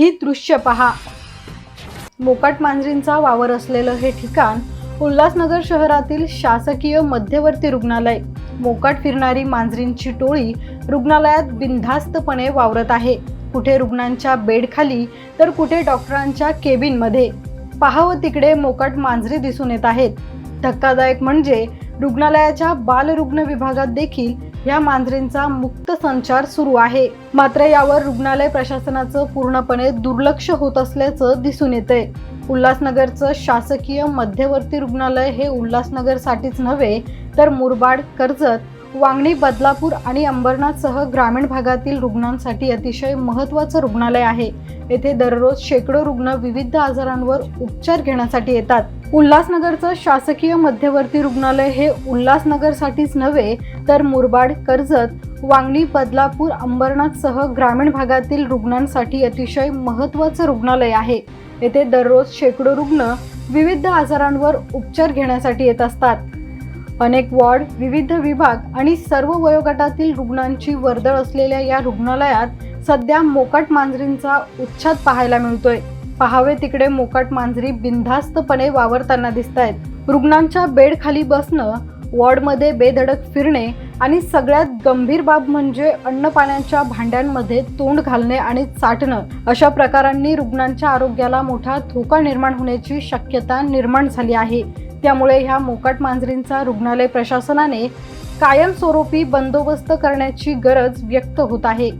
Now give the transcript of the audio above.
ही दृश्य पहा. मोकाट मांजरींचा वावर असलेलं हे ठिकाण उल्हासनगर शहरातील शासकीय मध्यवर्ती रुग्णालय. मोकाट फिरणारी मांजरींची टोळी रुग्णालयात बिनधास्तपणे वावरत आहे. कुठे रुग्णांच्या बेडखाली तर कुठे डॉक्टरांच्या केबिनमध्ये. पाहावं तिकडे मोकाट मांजरी दिसून येत आहेत. धक्कादायक म्हणजे रुग्णालयाच्या बालरुग्ण विभागात देखील या मांजरींचा मुक्त संचार सुरू आहे. मात्र यावर रुग्णालय प्रशासनाचं पूर्णपणे दुर्लक्ष होत असल्याचं दिसून येतंय. उल्हासनगरचं शासकीय मध्यवर्ती रुग्णालय हे उल्हासनगरसाठीच नव्हे तर मुरबाड कर्जत वांगणी बदलापूर आणि अंबरनाथसह ग्रामीण भागातील रुग्णांसाठी अतिशय महत्त्वाचं रुग्णालय आहे. येथे दररोज शेकडो रुग्ण विविध आजारांवर उपचार घेण्यासाठी येतात. उल्हासनगरचं शासकीय मध्यवर्ती रुग्णालय हे उल्हासनगरसाठीच नव्हे तर मुरबाड कर्जत वांगणी बदलापूर अंबरनाथसह ग्रामीण भागातील रुग्णांसाठी अतिशय महत्त्वाचं रुग्णालय आहे. येथे दररोज शेकडो रुग्ण विविध आजारांवर उपचार घेण्यासाठी येत असतात. अनेक वॉर्ड विविध विभाग आणि सर्व वयोगटातील रुग्णांची वर्दळ असलेल्या या रुग्णालयात सध्या मोकाट मांजरींचा उच्छाद पाहायला मिळतोय. पहावे तिकडे मोकाट मांजरी बिनधास्तपणे वावरताना दिसत आहेत रुग्णांच्या बेडखाली बसणं वॉर्डमध्ये बेधडक फिरणे आणि सगळ्यात गंभीर बाब म्हणजे अन्न पाण्याच्या भांड्यांमध्ये तोंड घालणे आणि चाटणं. अशा प्रकारांनी रुग्णांच्या आरोग्याला मोठा धोका निर्माण होण्याची शक्यता निर्माण झाली आहे. त्यामुळे ह्या मोकाट मांजरींचा रुग्णालय प्रशासनाने कायमस्वरूपी बंदोबस्त करण्याची गरज व्यक्त होत आहे.